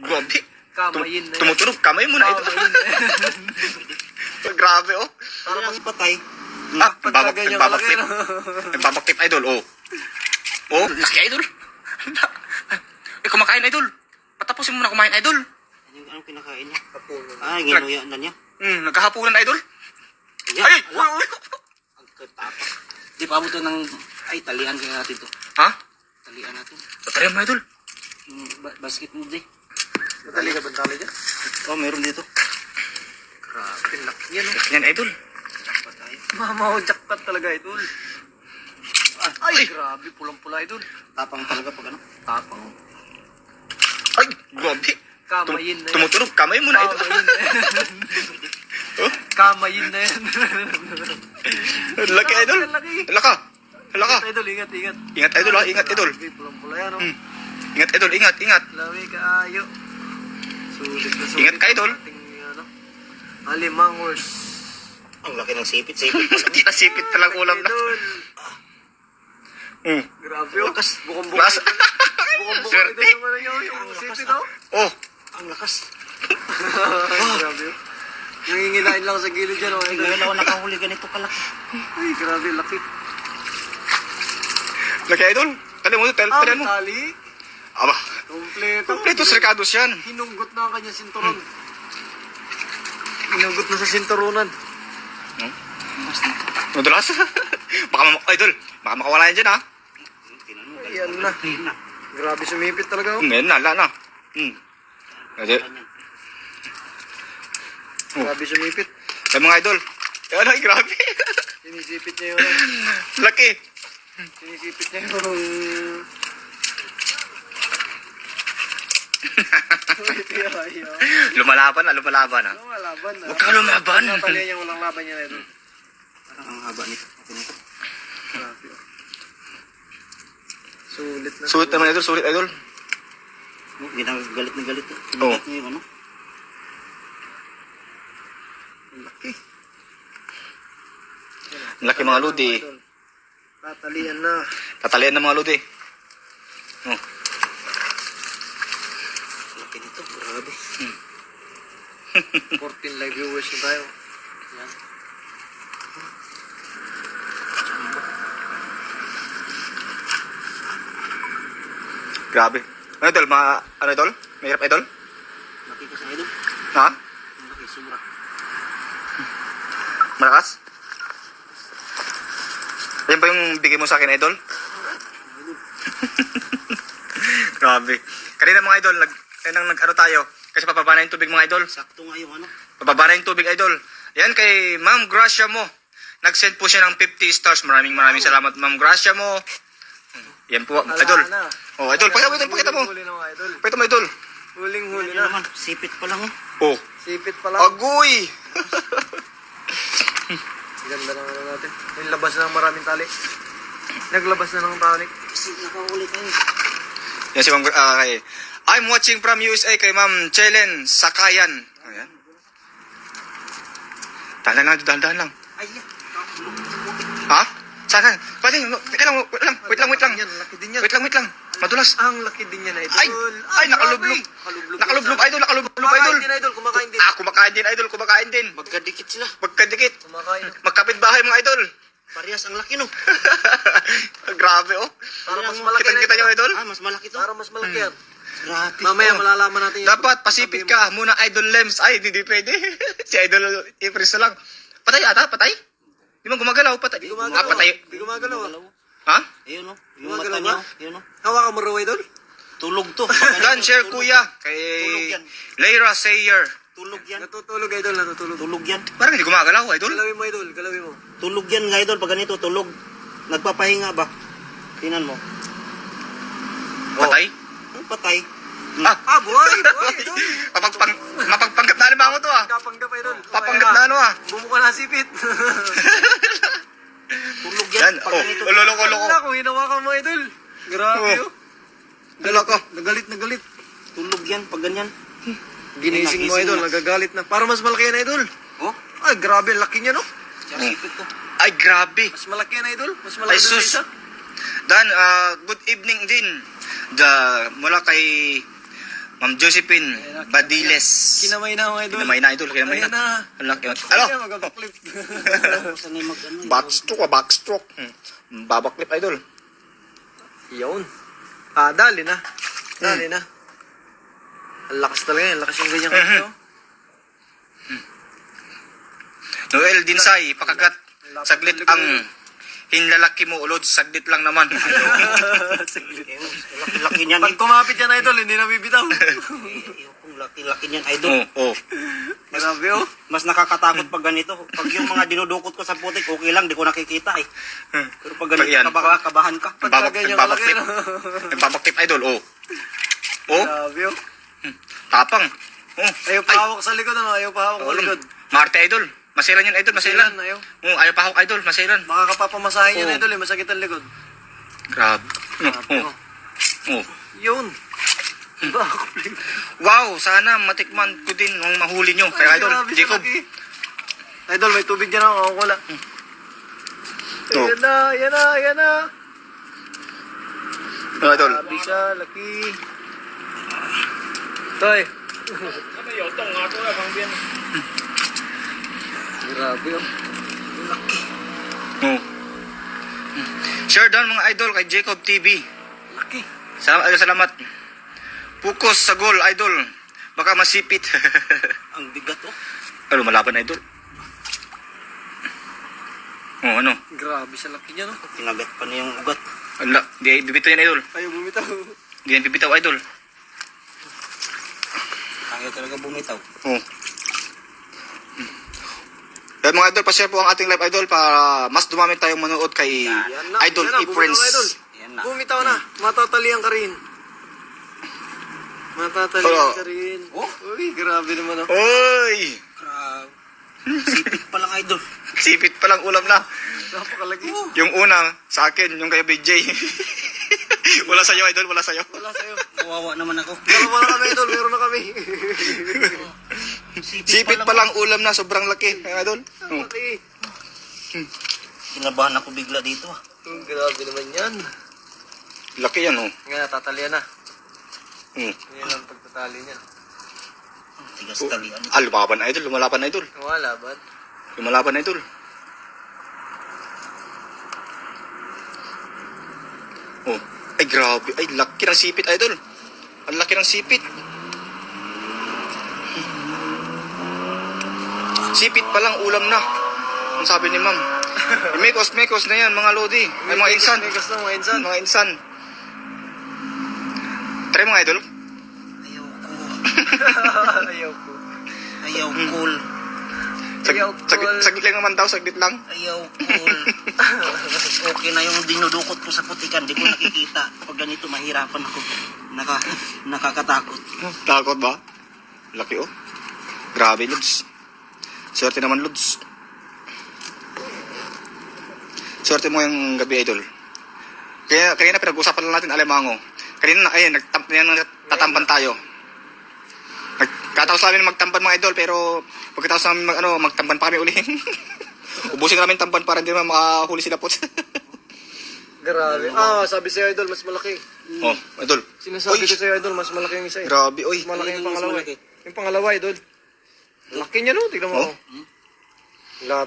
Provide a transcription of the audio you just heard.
Grabe. Kamayin na yan. Tumutunog. Kamay mo na idol. Kamayin na yan. Grabe oh. Para mas patay. Ah, Pagka babak, ganyan nagbabaktip. kalaki, no? Nagbabaktip idol, oh. Oh, laki idol. eh, kumakain idol. Patapusin mo na kumain idol. Ano yung anong kinakain niya? Kapulo. Ah, ginuya na niya. Hmm, nagkahapunan idol. Ay, uy, uy. ang katapak. Di pa mo to ng... Ay, talian kaya natin to. Ha? Talian natin. Tatayan mo idol. Ba- basket mo, Jay. Tali dyan? Oh, meron dito. Grabe, laki yan. oh. Yan idol. Pa tayo. Mamaw jackpot talaga, idol. Ah, Ay, grabe, pulang-pula, idol. Tapang talaga pag ano. Tapang. Ay, grabe. Kamayin na yan. Tumutunog. Kamay mo na idol. Kamayin na yan. Oh, Kamayin na yan. laki idol. Laka. Laka. Ingat, idol, ingat, ingat. Ingat idol ha, ingat idol. Pulang-pula yan, oh. Hmm. Ingat idol, ingat, ingat. Lawi ka sulit. Ingat ka, idol. ang ating, ano, Alimangos. Ang laki ng sipit. Sipit Hindi na lang ulam na. Hmm. Grabe, oh. Lakas. Bukong-bukong. Bukong-bukong, Swerte. yung ano nyo, yung safety, no? Oh, Ang lakas. Grabe, oh. Nangingilain lang sa gilid dyan, oh. Ay, ngayon ako nakahuli ganito kalaki. Ay, grabe, laki. laki idol. Tali mo, tali, Ah, tali mo. tali. Aba, Kompleto. kompleto sirkados yan. Hinunggot na ang kanyang sinturon. Hinunggot na sa sinturonan. Madulas. baka mamak... Idol, baka makawala yan dyan ha. Ayan na. Grabe sumipit talaga, oh. Hmm, yan na, la na. Hmm. Kasi, Ganyan. Grabe sumipit. ay mga idol. Yan ay, grabe. Sinisipit niya yung, laki. sinisipit niya yung... Lumalaban na, lumalaban na. Ano, laban na. Huwag ka lumaban. Natali niya walang laban niya na ito. Parang ang haba nito. Na. Grabe, oh. Sulit na. Sulit naman idol, sulit idol. Oh, Ginagalit na galit. to. Oo. Bigat niya yung ano. Laki. Laki mga ludi. Tatalian na. Tatalian ng mga ludi. Oh. Laki nito. Grabe. 14 live viewers na tayo. Yan. Grabe. Ano idol, mga... Ano idol? Mahirap idol? Laki ka sa idol. Ha? Laki. Sobra. Malakas? Yan ba yung bigay mo sa akin, idol? Grabe. Kanina mga idol, nag, eh, nang nag ano tayo, kasi papaba na yung tubig mga idol. Sakto nga yung ano. Papaba na yung tubig, idol. Yan kay Ma'am Gracia mo. Nag-send po siya ng 50 stars. Maraming maraming salamat, Ma'am Gracia mo. Yan po, Ala idol. na. Oh, idol, pakita mo, idol, pakita mo. Huli na mga idol. Pakita mo, idol. Huling-huli Ano na. naman. Sipit pa lang oh. Oh, Sipit pa lang. agoy! Ganda ng ano natin. Yung labas na ng maraming tali. Naglabas na ng tali. Kasi nakahuli tayo. Yan si Ma'am, ah, kay, I'm watching from USA kay Ma'am Chelen Sakayan. Ayan. Dahan lang, dahan lang. Ay, yan. Ha? Saan? Pwede, wait lang, wait lang, wait lang, wait lang. Yan, laki din yan. Wait lang, wait lang. Madulas. Ang laki din yan, idol. Ay, ay, nakalublog. Nakalublog. Nakalublog, idol, nakalublog, Kumakain idol. din, idol. Kumakain din. Ah, kumakain din, idol, kumakain din. Magkadikit sila. Magkadikit. Kumakain. Magkapit bahay, mga idol. Parehas ang laki no. Grabe, oh. Para mas malaki na Kita-kita nyo, idol. Ah, mas malaki to. Para mas malaki yan. Grabe. Mamaya malalaman natin yan. Dapat, pasipit ka. Muna, idol Lems. Ay, hindi, di pwede. si idol Ifris na lang. Patay ata, patay. Di man gumagalaw, patay. Di gumagalaw. Ah, patay. Di gumagalaw. Ha? Ayun no. Yung Gumagalaw mata niya. oh. Ayun no. Hawakan mo raw, idol. Tulog to. Dan, share Tulog kuya. Kay Tulog yan. Leira Sayer. Tulog yan. Natutulog, idol. Natutulog. Tulog yan. Parang hindi gumagalaw, idol. Galawin mo, idol. Galawin mo. Tulog yan nga idol. Pag ganito, tulog. Nagpapahinga ba? Tingnan mo. Patay. Ang patay. Ah, Ah, buhay! Buhay, idol! papagpang, mapagpanggap na ba mo to ah? Kapanggap, idol. Papanggap na ano ah? Bumuka na sipit. Tulog yan. Yan, Pag oh, lolo ko, lolo ko. Kung hinawakan mo, idol. Grabe, Oh. oh. Lolo ko. Nagalit na galit. Tulog yan. Pag ganyan. Ginising mo, idol. na. Nagagalit na. Para mas malaki yan, idol. Oh. Ay, grabe. Laki niya, no? To. Ay, grabe. Mas malaki yan, idol. Mas malaki Ay, doon isa. Dan, ah, good evening din. The, mula kay Ma'am Josephine Badiles. Kinamay na mga idol. Kinamay na idol, kinamay na. Ang laki. Ano? Backstroke, ah, backstroke. Hmm. Babaklip idol. Yun. Ah, dali na. Dali na. Ang lakas talaga yan. Lakas yung ganyan kasi, oh. Noel Dinsay, pakagat. Saglit ang hinlalaki mo ulod, saglit lang naman. Laki-laki niyan. Pag kumapit yan, idol, hindi na bibitaw. Yung laki-laki niyan, idol. oh, oh. Grabe, oh. Mas nakakatakot pag ganito. Pag yung mga dinudukot ko sa putik, okay lang, di ko nakikita eh. Pero pag ganito, Yan. kabaka, kabahan ka. Pag Babak, ganyan nagbabaklip. kalaki, no? Nagbabaklip idol, oh. Oh, Grabe, oh. tapang. Oh, Ayaw pa hawak sa likod, ano? Ayaw pa hawak sa likod. Marte idol. Masiran yan idol, masiran. Masiran, ayaw. Oh, ayaw pa ako idol, masiran. Baka kapapamasahin yan, Oo. idol, eh. Masakit ang likod. Grabe. Grabe, Oh, oh. oh. Yun. Backflip. Wow, sana matikman ko din ang mahuli nyo. Kaya idol, Grabe, Jacob. sa laki. Idol, may tubig dyan ako. Ako wala. Oh. Ayan na, ayan na, ayan na. Oh, idol. Grabe siya, laki. Toy. Grabe, oh. Oh. Share down mga idol kay Jacob TV. Laki. Salamat, idol, salamat. Focus sa goal, idol. Baka masipit. Ang bigat oh. ano, malaban, idol? Oh, ano? Grabe siya, laki niya, no? Kinagat pa niya yung ugat. Ala, di bibitaw yan, idol. Ayaw bumitaw. Di yan bibitaw, idol. Ayaw talaga bumitaw. Oh. Eh, mga idol, pa-share po ang ating live idol para mas dumami tayong manood kay Yan na. Idol Yan na, E-Friends. bumitaw na, idol. Bumitaw na. Matatalian ka rin. Matatalian Oo. ka rin. Oh. Uy, grabe naman, oh. Oy! Grabe. Sipit pa lang idol. Sipit pa lang ulam na. Napakalaki. Yung una, sa akin, yung kay BJ. wala sa'yo, idol, wala sa'yo. Wala sa'yo. Kawawa naman ako. Dalawa na kami, idol. Meron na kami. Sipit pa lang ulam na, sobrang laki, mga idol. Oh. Kinabahan ako bigla dito ah. Hmm, Grabe naman yan. Laki yan, oh. Nga, tatalian na. Hmm. Yan ang pagtatali niya. Ang Tigas talian. Ah, lumaban, idol, lumalaban, idol. Wala, bad. Lumalaban, idol. Oh, ay grabe. Ay, laki ng sipit, idol. Ang laki ng sipit. Sipit pa lang ulam na. Ang sabi ni ma'am. Eh, mekos, mekos na yan, mga lodi. Ay, mga insan. May gusto mo, insan. Mga insan. Try mga idol. Ayaw ko. Ayaw ko. Ayaw cool. Sag, Ayaw, sag, tol. saglit lang naman daw, saglit lang. Ayaw cool. okay na yung dinudukot ko sa putikan. Di ko nakikita. Pag ganito mahirapan ako. Naka, nakakatakot. Takot ba? Laki oh. Grabe, Lods. Swerte naman, Lods. Swerte mo yung gabi, idol. Kaya, kaya na pinag-usapan lang natin, Alemango. Kanina, ayun, nagtam, yan, tatampan tayo. Nagkataos namin magtampan mga idol, pero pagkatapos namin mag, ano, magtampan pa kami uli. Ubusin namin tampan para hindi naman makahuli sila po. Grabe. Ah, sabi sa'yo, idol, mas malaki. oh, idol. Sinasabi Uy, ko sa'yo, idol, mas malaki yung isa eh. Grabe, oy. Mas malaki yung pangalawa eh. Yung pangalawa, idol. Laki niya, no? Tignan mo. Oh. Lahat